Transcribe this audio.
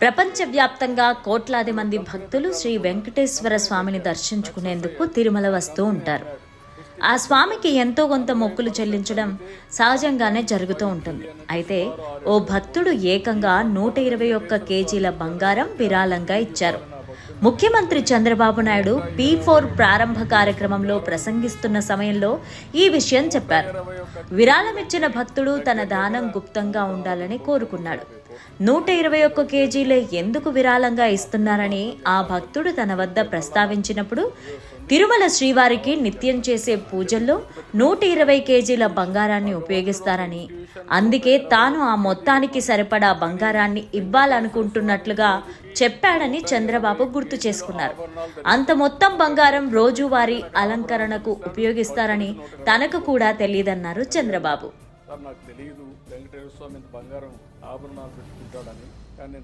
ప్రపంచవ్యాప్తంగా కోట్లాది మంది భక్తులు శ్రీ వెంకటేశ్వర స్వామిని దర్శించుకునేందుకు తిరుమల వస్తూ ఉంటారు. ఆ స్వామికి ఎంతో కొంత మొక్కులు చెల్లించడం సహజంగానే జరుగుతూ ఉంటుంది. అయితే ఓ భక్తుడు ఏకంగా నూట ఇరవై ఒక్క కేజీల బంగారం విరాళంగా ఇచ్చారు. ముఖ్యమంత్రి చంద్రబాబు నాయుడు పీ ఫోర్ ప్రారంభ కార్యక్రమంలో ప్రసంగిస్తున్న సమయంలో ఈ విషయం చెప్పారు. విరాళం ఇచ్చిన భక్తుడు తన దానం గుప్తంగా ఉండాలని కోరుకున్నాడు. నూట ఇరవై ఒక్క కేజీలే ఎందుకు విరాళంగా ఇస్తున్నారని ఆ భక్తుడు తన వద్ద ప్రస్తావించినప్పుడు తిరుమల శ్రీవారికి నిత్యం చేసే పూజల్లో నూట ఇరవై కేజీల బంగారాన్ని ఉపయోగిస్తారని అందుకే తాను ఆ మొత్తానికి సరిపడా బంగారాన్ని ఇవ్వాలనుకుంటున్నట్లుగా చెప్పాడని చంద్రబాబు గుర్తు చేసుకున్నారు. అంత మొత్తం బంగారం రోజువారీ అలంకరణకు ఉపయోగిస్తారని తనకు కూడా తెలియదన్నారు చంద్రబాబు. నాకు తెలియదు వెంకటేశ్వర స్వామి బంగారం ఆభరణాలు పెట్టుకుంటాడని. కానీ